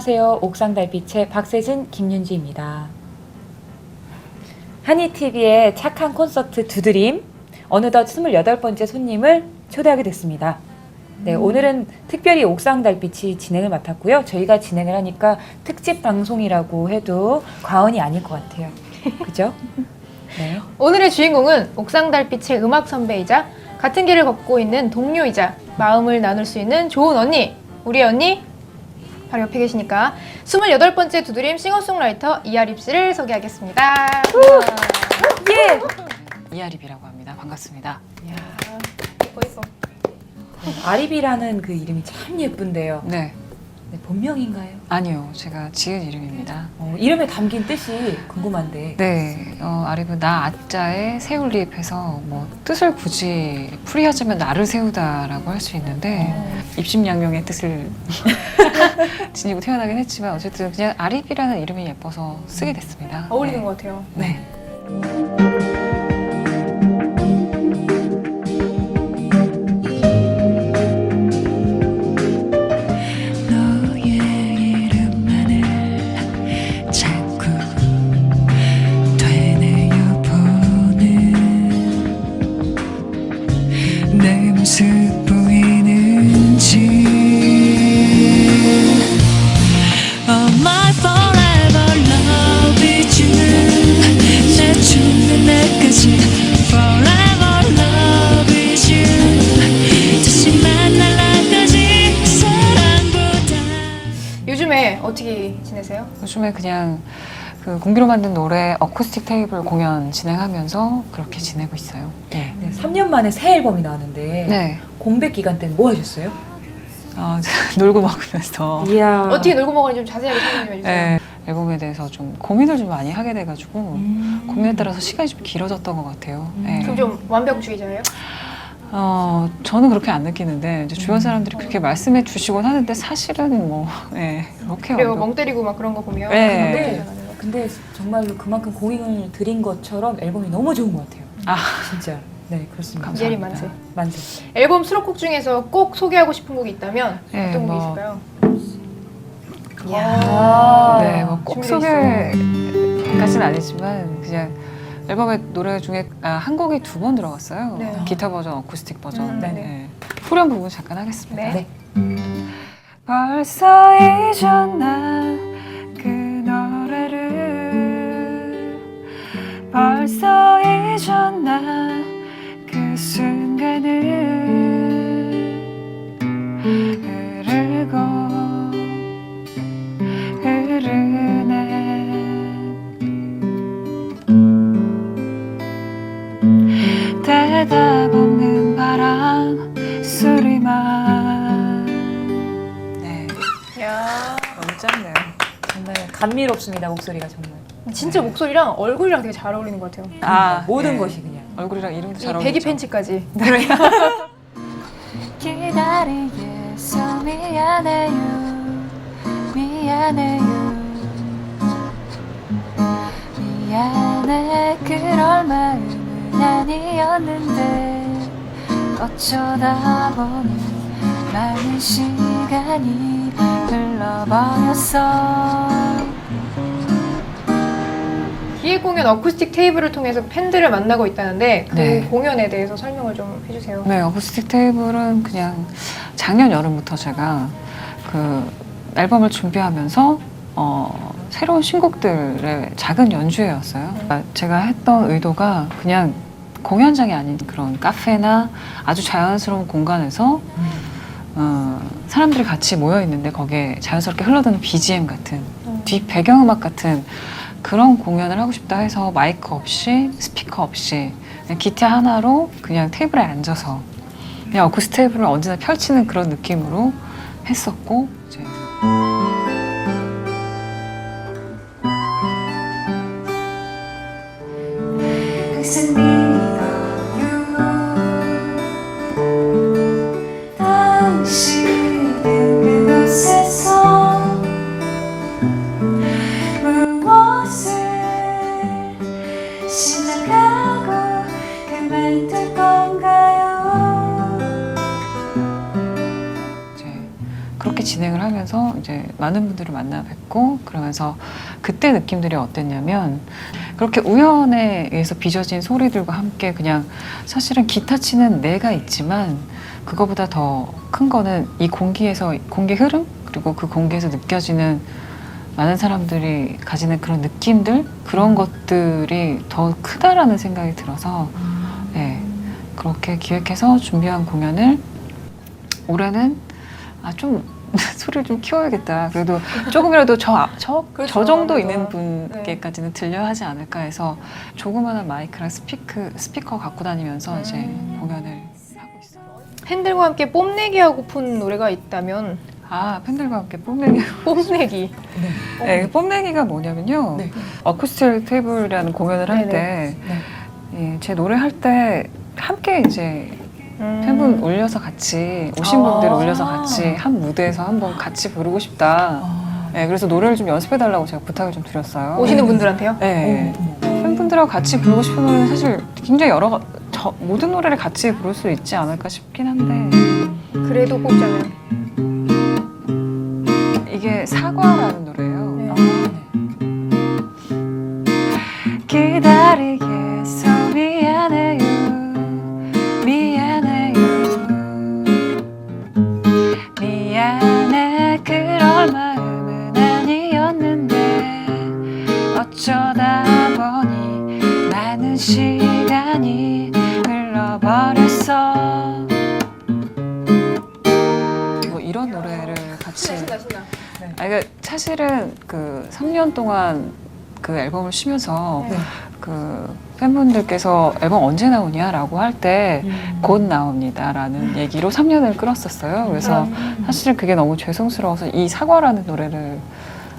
안녕하세요. 옥상 달빛의 박세진 김윤지입니다. 한이TV의 착한 콘서트 두드림 어느덧 28번째 손님을 초대하게 됐습니다. 네, 오늘은 특별히 옥상 달빛이 진행을 맡았고요. 저희가 진행을 하니까 특집 방송이라고 해도 과언이 아닐 것 같아요. 그죠? 네. 오늘의 주인공은 옥상 달빛의 음악 선배이자 같은 길을 걷고 있는 동료이자 마음을 나눌 수 있는 좋은 언니 우리 언니 바로 옆에 계시니까 28번째 두드림 싱어송라이터 이아립 씨를 소개하겠습니다. 예! 이아립이라고 합니다. 반갑습니다. 예뻐 예뻐. 아립이라는 그 이름이 참 예쁜데요. 네, 네, 본명인가요? 아니요. 제가 지은 이름입니다. 어, 이름에 담긴 뜻이 궁금한데. 네, 어, 아립은 나 아자에 세울립해서 뭐 뜻을 굳이 풀이하자면 나를 세우다라고 할 수 있는데 입심양명의 뜻을 지니고 태어나긴 했지만 어쨌든 그냥 아립이라는 이름이 예뻐서 쓰게 됐습니다. 어울리는 네. 것 같아요. 네. 지내세요? 요즘에 그냥 그 공기로 만든 노래 어쿠스틱 테이블 공연 진행하면서 그렇게 지내고 있어요. 네. 네, 3년 만에 새 앨범이 나왔는데 네. 공백 기간 때는 뭐 하셨어요? 어, 놀고 먹으면서 이야. 어떻게 놀고 먹었는지 좀 자세하게 설명 좀 해주세요. 네, 앨범에 대해서 좀 고민을 좀 많이 하게 돼가지고 음. 고민에 따라서 시간이 좀 길어졌던 것 같아요. 음. 네. 그럼 좀 완벽주의자예요? 어, 저는 그렇게 안 느끼는데 이제 주변 사람들이 그렇게 말씀해 주시곤 하는데 사실은 뭐 네, 그렇게 그리고 멍 때리고 막 그런 거 보면 네. 되는 것 근데 정말로 그만큼 고잉을 들인 것처럼 앨범이 너무 좋은 것 같아요. 아. 진짜. 네, 그렇습니다. 감사합니다. 예리 만세. 만세. 앨범 수록곡 중에서 꼭 소개하고 싶은 곡이 있다면 네, 어떤 곡이 뭐. 있을까요? 이야. 네, 뭐 꼭 준비돼 소개까지는 아니지만 그냥 앨범의 노래 중에 아, 한 곡이 두 번 들어갔어요. 네. 기타 버전, 어쿠스틱 버전. 음, 네네. 네. 후렴 부분 잠깐 하겠습니다. 네. 네. 벌써 잊었나 그 노래를 벌써 잊었나 목소리가 정말. 진짜 목소리랑 얼굴이랑 되게 잘 어울리는 것 같아요. 아 모든 네. 것이 그냥. 얼굴이랑 이름도 이 잘 어울리죠 배기 팬츠까지. 기다리게 해서 미안해요 미안해요 미안해 그럴 마음은 아니었는데 어쩌다 보니 많은 시간이 흘러버렸어 기획 공연 어쿠스틱 테이블을 통해서 팬들을 만나고 있다는데 그 네. 공연에 대해서 설명을 좀 해주세요. 네, 어쿠스틱 테이블은 그냥 작년 여름부터 제가 그 앨범을 준비하면서 어, 새로운 신곡들의 작은 연주회였어요. 그러니까 제가 했던 의도가 그냥 공연장이 아닌 그런 카페나 아주 자연스러운 공간에서 어, 사람들이 같이 모여 있는데 거기에 자연스럽게 흘러드는 BGM 같은 음. 뒷 배경음악 같은 그런 공연을 하고 싶다 해서 마이크 없이 스피커 없이 기타 하나로 그냥 테이블에 앉아서 그냥 어쿠스 테이블을 언제나 펼치는 그런 느낌으로 했었고 이제 진행을 하면서 이제 많은 분들을 만나 뵙고 그러면서 그때 느낌들이 어땠냐면 그렇게 우연에 의해서 빚어진 소리들과 함께 그냥 사실은 기타 치는 내가 있지만 그거보다 더 큰 거는 이 공기에서 공기 흐름? 그리고 그 공기에서 느껴지는 많은 사람들이 가지는 그런 느낌들? 그런 것들이 더 크다라는 생각이 들어서 네, 그렇게 기획해서 준비한 공연을 올해는 아 좀 소리를 좀 키워야겠다. 그래도 조금이라도 저 저 그렇죠, 저 정도 아무래도. 있는 분께까지는 들려야 하지 않을까 해서 조그마한 마이크랑 스피크 스피커 갖고 다니면서 이제 음. 공연을 하고 있어요. 팬들과 함께 뽐내기 하고픈 노래가 있다면 아 팬들과 함께 뽐내기. 뽐내기. 네, 뽐내기가 뭐냐면요. 네. 어쿠스틱 테이블이라는 공연을 할 때 네. 제 노래 할 때 함께 이제 음. 팬분 올려서 같이 오신 아. 분들 올려서 같이 한 무대에서 한번 같이 부르고 싶다. 아. 네, 그래서 노래를 좀 연습해 달라고 제가 부탁을 좀 드렸어요. 오시는 분들한테요? 네. 팬분들하고 같이 부르고 싶은 노래는 사실 굉장히 여러 가- 저, 모든 노래를 같이 부를 수 있지 않을까 싶긴 한데 그래도 꼽자면. 이게 사과라는 사실은 그 3년 동안 그 앨범을 쉬면서 네. 그 팬분들께서 앨범 언제 나오냐라고 할때 음. 곧 나옵니다라는 얘기로 3년을 끌었었어요. 그래서 음. 사실 그게 너무 죄송스러워서 이 사과라는 노래를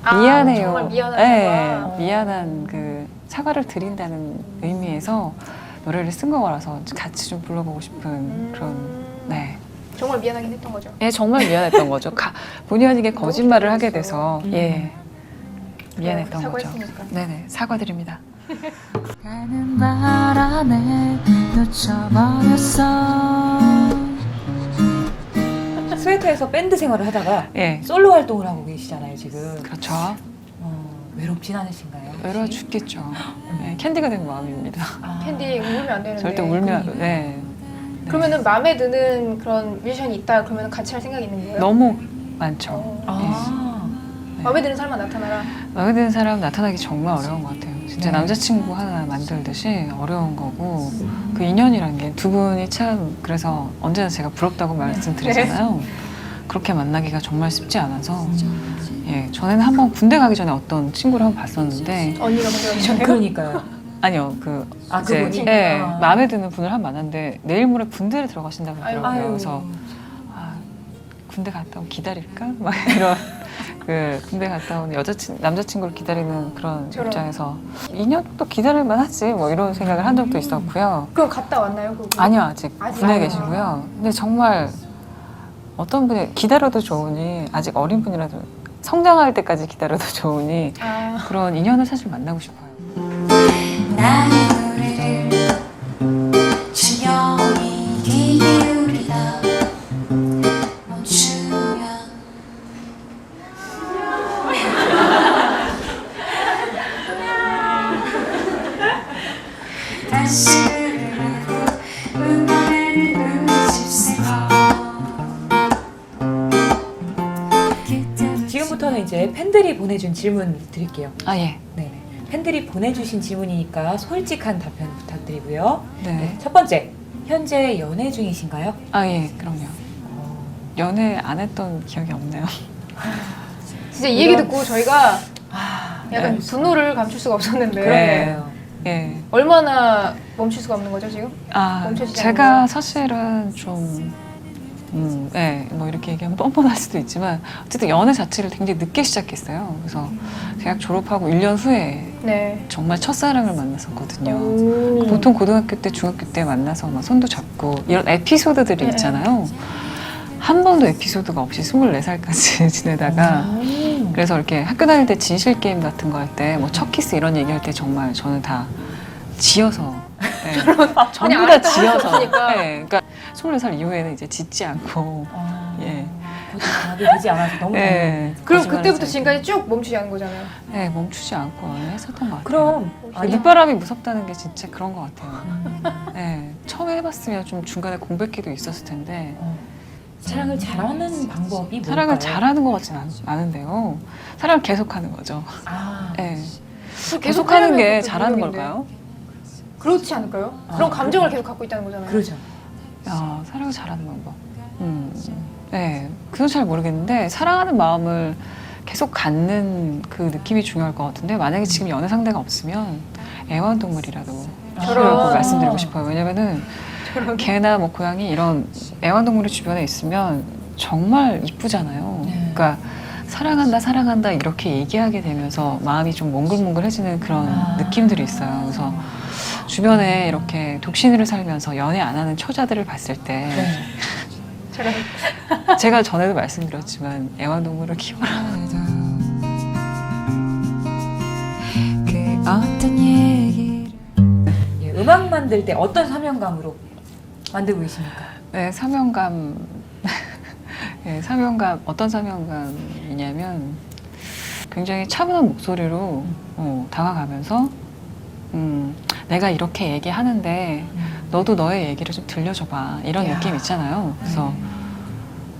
아, 미안해요. 정말 미안한 네, 사과. 미안한 그 사과를 드린다는 의미에서 노래를 쓴 거라서 같이 좀 불러보고 싶은 음. 그런 네. 정말 미안하긴 했던 거죠. 예, 정말 미안했던 거죠. 가, 본의 아니게 거짓말을 하게 돼서 음. 예 미안했던 거죠. 사과했으니까. 네네 사과드립니다. 가는 바람에 놓쳐버렸어 스웨터에서 밴드 생활을 하다가 예, 솔로 활동을 하고 계시잖아요 지금. 그렇죠. 어, 외롭진 않으신가요? 혹시? 외로워 죽겠죠. 네, 캔디가 된 마음입니다. 아. 캔디 울면 안 되는데. 절대 울면. 네. 네. 그러면은 마음에 드는 그런 뮤지션이 있다 그러면 같이 할 생각이 있는 거예요? 너무 많죠. 어. 아. 네. 마음에 드는 사람만 나타나라. 마음에 드는 사람 나타나기 정말 어려운 것 같아요. 진짜 네. 남자친구 하나 만들듯이 어려운 거고 그 인연이란 게 두 분이 참 그래서 언제나 제가 부럽다고 말씀드리잖아요. 그렇게 만나기가 정말 쉽지 않아서 예 전에는 한번 군대 가기 전에 어떤 친구를 한번 봤었는데 언니가 먼저 가기 전에. 그러니까요. 아니요 그 아 이제 그분이. 예, 아. 마음에 드는 분을 한번 만났는데 내일 모레 군대를 들어가신다고 아유. 하더라고요. 아유. 그래서 아, 군대 갔다 오면 기다릴까? 막 이런 그 군대 갔다 온 여자친 남자친구를 기다리는 그런 저런. 입장에서 2년 또 기다릴 만하지 뭐 이런 생각을 한 적도 있었고요. 그럼 갔다 왔나요? 그분? 아니요 아직 아직 군에 안 계시고요. 근데 정말 어떤 분이 기다려도 좋으니 아직 어린 분이라도 성장할 때까지 기다려도 좋으니 아, 그런 인연을 사실 만나고 싶어요. 나의 노래를 기울이다 멈추면 다시 지금부터는 이제 팬들이 보내준 질문 드릴게요. 아 예. 네네. 팬들이 보내주신 질문이니까 솔직한 답변 부탁드리고요. 네. 네. 첫 번째, 현재 연애 중이신가요? 아 예. 그럼요. 연애 안 했던 기억이 없네요. 진짜 이 얘기 이런- 듣고 저희가 아, 약간 분노를 감출 수가 없었는데 그러네요. 예. 얼마나 멈출 수가 없는 거죠 지금? 아, 멈춰지지 제가 않는 거예요? 사실은 좀, 음, 예, 뭐 이렇게 얘기하면 뻔뻔할 수도 있지만, 어쨌든 연애 자체를 굉장히 늦게 시작했어요. 그래서 대학 졸업하고 1년 후에 네. 정말 첫사랑을 만났었거든요. 오. 보통 고등학교 때, 중학교 때 만나서 막 손도 잡고 이런 에피소드들이 네. 있잖아요. 한 번도 에피소드가 없이 24살까지 지내다가 음. 그래서 이렇게 학교 다닐 때 진실 게임 같은 거 할 때 뭐 첫 키스 이런 얘기 할 때 정말 저는 다 지어서 네. 전부 다 지어서. 네. 그러니까 24살 이후에는 이제 짓지 않고 아. 예. 고집하게 되지 않아서 너무. 네. 그럼 거짓말을 그때부터 지금까지 쭉 멈추지 않은 거잖아요. 네, 멈추지 않고 했었던 것 같아요. 그럼 그 아니 늦바람이 무섭다는 게 진짜 그런 것 같아요. 음, 네, 처음에 해봤으면 좀 중간에 공백기도 있었을 텐데 어, 사랑을 잘하는 방법이 뭘까요? 사랑을 잘하는 것 같진 않, 않은데요. 사랑을 계속하는 거죠. 아, 네. 계속 계속하는 게 잘하는. 걸까요? 그렇지 않을까요? 아, 그런 감정을 그래요? 계속 갖고 있다는 거잖아요. 그러죠. 야, 사랑을 잘하는 방법. 음, 네, 그건 잘 모르겠는데 사랑하는 마음을 계속 갖는 그 느낌이 중요할 것 같은데 만약에 지금 연애 상대가 없으면 애완동물이라도. 키우라고 말씀드리고 싶어요. 왜냐면은 개나 뭐 고양이 이런 애완동물이 주변에 있으면 정말 이쁘잖아요. 네. 그러니까 사랑한다, 사랑한다 이렇게 얘기하게 되면서 마음이 좀 몽글몽글해지는 그런 아. 느낌들이 있어요. 그래서 주변에 이렇게 독신으로 살면서 연애 안 하는 처자들을 봤을 때 네. 제가 전에도 말씀드렸지만 애완동물을 키워라. 그 어떤 얘기를 예, 음악 만들 때 어떤 사명감으로 만들고 계십니까? 네, 사명감. 네, 사명감 어떤 사명감이냐면 굉장히 차분한 목소리로 어, 다가가면서 음, 내가 이렇게 얘기하는데 너도 너의 얘기를 좀 들려줘봐 이런 야. 느낌 있잖아요. 그래서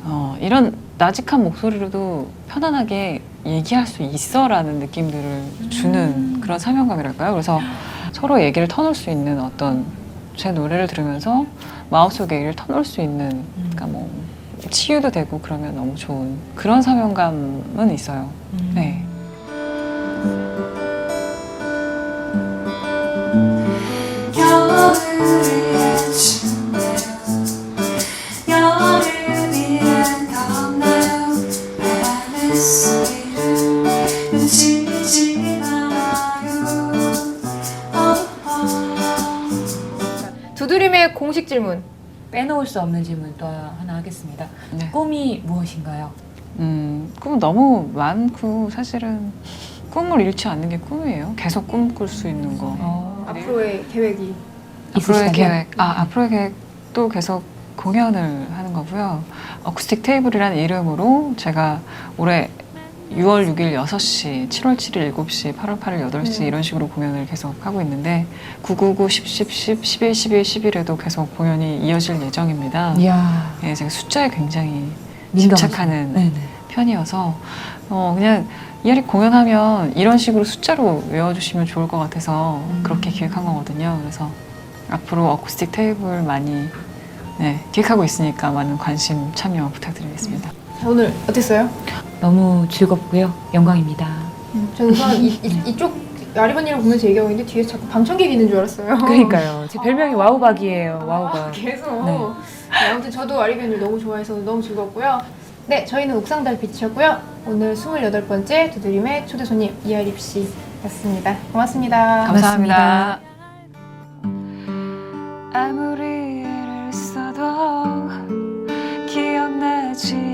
어, 이런 나직한 목소리로도 편안하게 얘기할 수 있어라는 느낌들을 주는 음. 그런 사명감이랄까요. 그래서 서로 얘기를 터놓을 수 있는 어떤 제 노래를 들으면서 마음속 얘기를 터놓을 수 있는 그러니까 뭐 치유도 되고 그러면 너무 좋은 그런 사명감은 있어요. 음. 네. 빼놓을 수 없는 질문 또 하나 하겠습니다. 네. 꿈이 무엇인가요? 음, 꿈 너무 많고 사실은 꿈을 잃지 않는 게 꿈이에요. 계속 꿈꿀 수 있는 거. 어, 앞으로의 계획이 앞으로의 있으시다면? 계획, 아 앞으로의 계획도 계속 공연을 하는 거고요. 어쿠스틱 테이블이라는 이름으로 제가 올해 6월 6일 6시, 7월 7일 7시, 8월 8일 8시 네. 이런 식으로 공연을 계속 하고 있는데 999, 10, 10, 10, 11, 12, 11에도 계속 공연이 이어질 예정입니다. 이야, 예, 제가 숫자에 굉장히 민감하시네. 집착하는 네네. 편이어서 어, 그냥 이야리 공연하면 이런 식으로 숫자로 외워주시면 좋을 것 같아서 음. 그렇게 기획한 거거든요. 그래서 앞으로 어쿠스틱 테이블 많이 네, 기획하고 있으니까 많은 관심 참여 부탁드리겠습니다. 자, 오늘 어땠어요? 너무 즐겁고요. 영광입니다. 저는 우선 이, 이, 이쪽 아리바니를 보면서 얘기하고 있는데 뒤에 자꾸 방청객이 있는 줄 알았어요. 그러니까요. 제 별명이 와우박이에요. 와우박. 아, 계속. 네. 네, 아무튼 저도 아리바니를 너무 좋아해서 너무 즐겁고요. 네, 저희는 옥상달빛이었고요. 오늘 28번째 두드림의 초대 손님 이하립 씨였습니다. 고맙습니다. 감사합니다. 아무리 애를 써도 기억나지